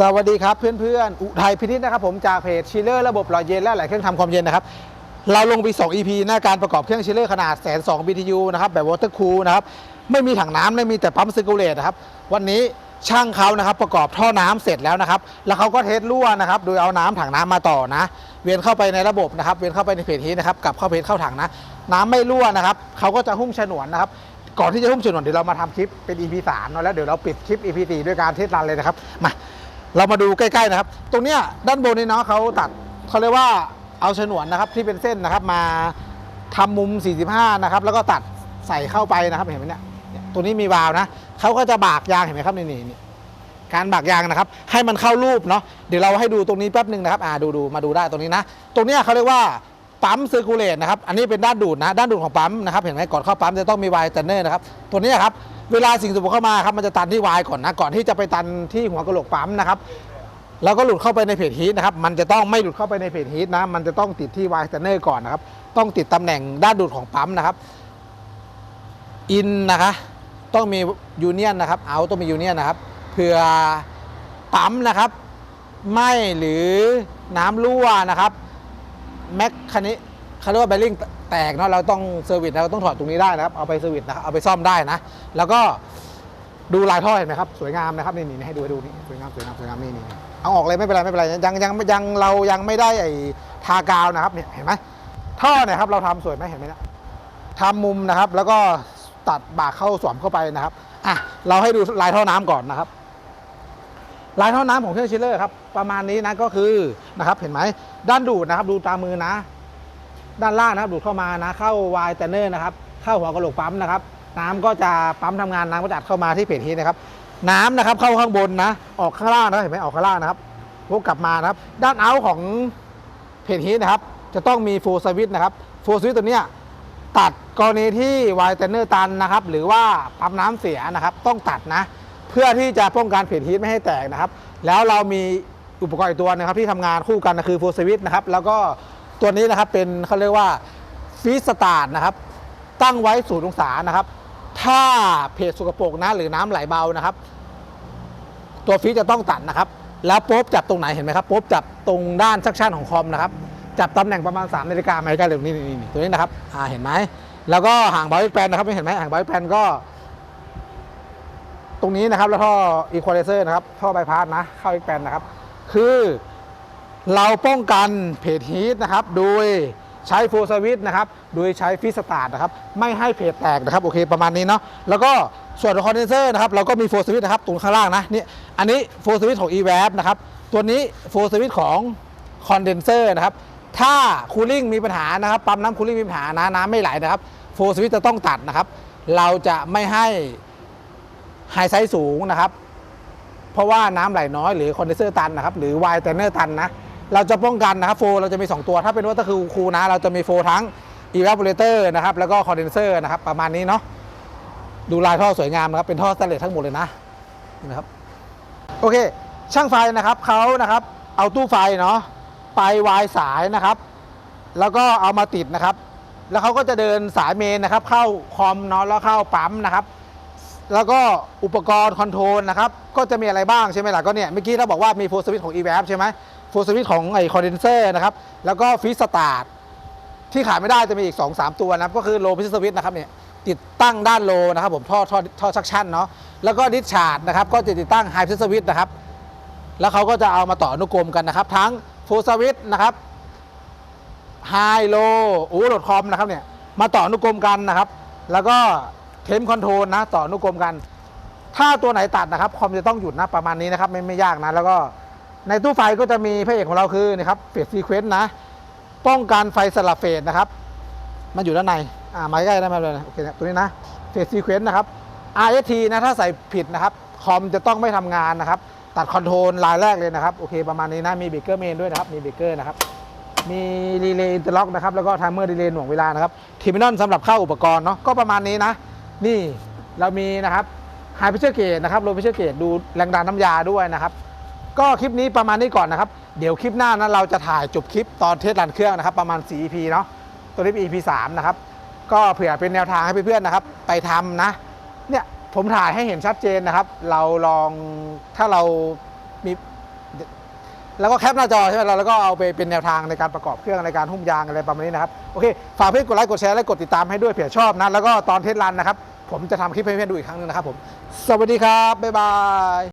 สวัสดีครับเพื่อนๆ อุทัยพินิษนะครับผมจากเพจชิลเลอร์ระบบหล่อเย็นและหลายเครื่องทำความเย็นนะครับเราลงไป 2 EP หน้าการประกอบเครื่องชิลเลอร์ขนาดแสนสอง BTU นะครับแบบวอเตอร์คูลนะครับไม่มีถังน้ำไม่มีแต่ปั๊มซิร์คูลเลตนะครับวันนี้ช่างเขานะครับประกอบท่อน้ำเสร็จแล้วนะครับ แล้วเขาก็เทสรั่วนะครับ โดยเอาน้ำถังน้ำมาต่อนะ เวียนเข้าไปในระบบนะครับ เวียนเข้าไปในเพจฮีทนะครับกลับเข้าเพจเข้าถังนะ น้ำไม่รั่วนะครับเขาก็จะหุ้มฉนวนนะครับ ก่อนที่จะหุ้มฉนวนเดี๋ยวเรามาทำคลิปเป็น EP 3นะแล้วเดี๋ยวเราปิดคลิป EP 4ด้วยการเทสรันเลยนะครับ มา เรามาดูใกล้ๆนะครับ ตรงเนี้ยด้านบนนี่เนาะเขาตัดเขาเรียกว่าเอาฉนวนนะครับที่เป็นเส้นนะครับมาทำมุม 45 นะครับ แล้วก็ตัดใส่เข้าไปนะครับเห็นไหมเนี่ยตัวนี้มีวาล์วนะเขาก็จะบากยางเห็นไหมครับนี่นี่นการบากยางนะครับ ให้มันเข้ารูปเนาะเดี๋ยวเราให้ดูตรงนี้แป๊บหนึ่งนะครับอ่าดูดูมาดูได้ตรงนี้นะ ตรงเนี้ยเขาเรียกว่าปั๊มเซอร์คูลเลตนะครับอันนี้เป็นด้านดูดนะด้านดูดของปั๊มนะครับเห็นไหมก่อนเข้าปั๊มจะต้องมีไวน์เตนเนอร์นะครับตัวนี้ครับ เวลาสิ่งสกปรกเข้ามาครับมันจะตันที่วายก่อนนะก่อนที่จะไปตันที่หัวกระโหลกปั๊มนะครับแล้วก็หลุดเข้าไปในเพจฮีทนะครับ มันจะต้องไม่หลุดเข้าไปในเพจฮีทนะ มันจะต้องติดที่วายสแตนเนอร์ก่อนนะครับ ต้องติดตำแหน่งด้านดูดของปั๊มนะครับ อินนะคะ ต้องมียูเนียนนะครับ เอาต้องมียูเนียนนะครับ เพื่อปั๊มนะครับ ไม่หรือน้ำรั่วนะครับ แม็กคันนี้เขาเรียกว่าแบริ่ง แตกเนาะเราต้องเซอร์วิสเราต้องถอดตรงนี้ได้นะครับ เอาไปเซอร์วิสนะครับเอาไปซ่อมได้นะ แล้วก็ดูลายท่อเห็นไหมครับ สวยงามนะครับนี่นี่ให้ดูให้ดูนี่สวยงามสวยงามสวยงามนี่นี่เอาออกเลยไม่เป็นไรไม่เป็นไรยังยังยังเรายังไม่ได้ไอ้ทากาวนะครับเนี่ยเห็นไหมท่อเนี่ยครับเราทำสวยไหมเห็นไหมนะทำมุมนะครับ แล้วก็ตัดบากเข้าสวมเข้าไปนะครับอะเราให้ดูลายท่อน้ำก่อนนะครับลายท่อน้ำของเครื่องชิลเลอร์ครับประมาณนี้นะก็คือนะครับเห็นไหมด้านดูดนะครับ ดูตามมือนะ ด้านล่างนะครับดูดเข้ามานะเข้าวายแตนเนอร์นะครับเข้าหัวกระโหลกปั๊มนะครับ น้ำก็จะปั๊มทำงานน้ำก็จะอัดเข้ามาที่เพจฮีทนะครับน้ำนะครับเข้าข้างบนนะ ออกข้างล่างนะเห็นไหมออกข้างล่างนะครับพวกกลับมานะครับ ด้านเอาท์ของเพจฮีทนะครับ จะต้องมีโฟสวิตนะครับโฟสวิตตัวเนี้ยตัดกรณีที่วายแตนเนอร์ตันนะครับ หรือว่าปั๊มน้ำเสียนะครับ ต้องตัดนะ เพื่อที่จะป้องกันเพจฮีทไม่ให้แตกนะครับ แล้วเรามีอุปกรณ์อีกตัวนะครับที่ทำงานคู่กันนะคือโฟสวิตนะครับแล้วก็ ตัวนี้นะครับเป็นเขาเรียกว่าฟีสตาร์นะครับ ตั้งไว้ศูนย์องศานะครับ ถ้าเพจสกปรกนะหรือน้ำไหลเบานะครับ ตัวฟีจะต้องตัดนะครับ แล้วโป๊บจับตรงไหนเห็นไหมครับโป๊บจับตรงด้านซักชั่นของคอมนะครับ จับตำแหน่งประมาณ3นาฬิกาไหมกันเลยนี่นี่นี่ตัวนี้นะครับอ่าเห็นไหมแล้วก็ห่างบอลแปนนะครับไม่เห็นไหมห่างบอลแปนก็ ตรงนี้นะครับแล้วท่ออีควอไลเซอร์นะครับท่อใบพัดนะเข้าอีกแปนนะครับ คือ เราป้องกันเพจฮีทนะครับ โดยใช้โฟร์สวิตนะครับ โดยใช้ฟิสตาร์ทนะครับ ไม่ให้เพจแตกนะครับ โอเค ประมาณนี้เนาะ แล้วก็ส่วนคอนเดนเซอร์นะครับ เราก็มีโฟร์สวิตนะครับ ตรงข้างล่างนะ นี่ อันนี้โฟร์สวิตของ e v a p นะครับ ตัวนี้โฟร์สวิตของคอนเดนเซอร์นะครับ ถ้าคูลิ่งมีปัญหานะครับ ปั๊มน้ำคูลิ่งมีปัญหานะน้ำไม่ไหลนะครับ โฟร์สวิตจะต้องตัดนะครับ เราจะไม่ให้ไฮไซส์สูงนะครับ เพราะว่าน้ำไหลน้อยหรือคอนเดนเซอร์ตันนะครับ หรือไวเตเนอร์ตันนะ เราจะป้องกันนะครับโฟเราจะมี 2 ตัว ถ้าเป็นวัตถุคูนะ เราจะมีโฟทั้ง evaporator นะครับแล้วก็คอนเดนเซอร์นะครับประมาณนี้เนาะดูลายท่อสวยงามนะครับเป็นท่อสแตนเลสทั้งหมดเลยนะนี่นะครับโอเค ช่างไฟนะครับเขานะครับเอาตู้ไฟเนาะไปวายสายนะครับ แล้วก็เอามาติดนะครับ แล้วเขาก็จะเดินสายเมนนะครับ เข้าคอมเนาะแล้วเข้าปั๊มนะครับ แล้วก็อุปกรณ์คอนโทรลนะครับ ก็จะมีอะไรบ้างใช่ไหมล่ะ ก็เนี่ย เมื่อกี้เราบอกว่ามีโฟสวิตของ e v a p ใช่ไหมโฟสวิตของไอคอนเดนเซอร์นะครับ แล้วก็ฟีสตาร์ทที่ขายไม่ได้จะมีอีก 2 3 ตัวนะครับ ก็คือโลพิสวิตนะครับเนี่ยติดตั้งด้านโลนะครับผมท่อท่อท่อชักชั่นเนาะแล้วก็ดิสชาร์ดนะครับก็จะติดตั้งไฮพิสวิตนะครับ แล้วเขาก็จะเอามาต่ออนุกรมกันนะครับ ทั้งโฟสวิตนะครับไฮโลอูโหลดคอมนะครับเนี่ยมาต่ออนุกรมกันนะครับ แล้วก็ เทมคอนโทรลนะ ต่ออนุกรมกัน ถ้าตัวไหนตัดนะครับคอมจะต้องหยุดนะประมาณนี้นะครับไม่ไม่ยากนะ แล้วก็ในตู้ไฟก็จะมีพระเอกของเราคือนะครับเฟสซีเควนต์นะ ป้องกันไฟสลับเฟสนะครับ มันอยู่ด้านในอ่ามาใกล้ได้ไหมเลยนะโอเคนะตัวนี้นะเฟสซีเควนต์นะครับ RST นะถ้าใส่ผิดนะครับคอมจะต้องไม่ทำงานนะครับ ตัดคอนโทรลลายแรกเลยนะครับโอเคประมาณนี้นะมีเบรกเกอร์เมนด้วยนะครับมีเบรกเกอร์นะครับมีรีเลย์อินเตอร์ล็อกนะครับแล้วก็ไทม์เมอร์รีเลย์หน่วงเวลานะครับทีมินอนสำหรับเข้าอุปกรณ์เนาะก็ประมาณนี้นะ นี่เรามีนะครับไฮพิเชอร์เกตนะครับโลพิเชอร์เกตดูแรงดันน้ำยาด้วยนะครับ ก็คลิปนี้ประมาณนี้ก่อนนะครับ เดี๋ยวคลิปหน้านะเราจะถ่ายจบคลิปตอนเทสรันเครื่องนะครับ ประมาณ 4 EP เนาะตัวนี้เป็น EP 3นะครับก็เผื่อเป็นแนวทางให้เพื่อนๆนะครับ ไปทำนะเนี่ยผมถ่ายให้เห็นชัดเจนนะครับ เราลองถ้าเรามี แล้วก็แคปหน้าจอใช่ไหมเราแล้วก็เอาไปเป็นแนวทางในการประกอบเครื่องในการหุ้มยางอะไรประมาณนี้นะครับโอเคฝากเพื่อนกดไลค์กดแชร์และกดติดตามให้ด้วยเผื่อชอบนะแล้วก็ตอนเทสรันนะครับผมจะทำคลิปให้เพื่อนดูอีกครั้งหนึงนะครับผมสวัสดีครับบ๊ายบาย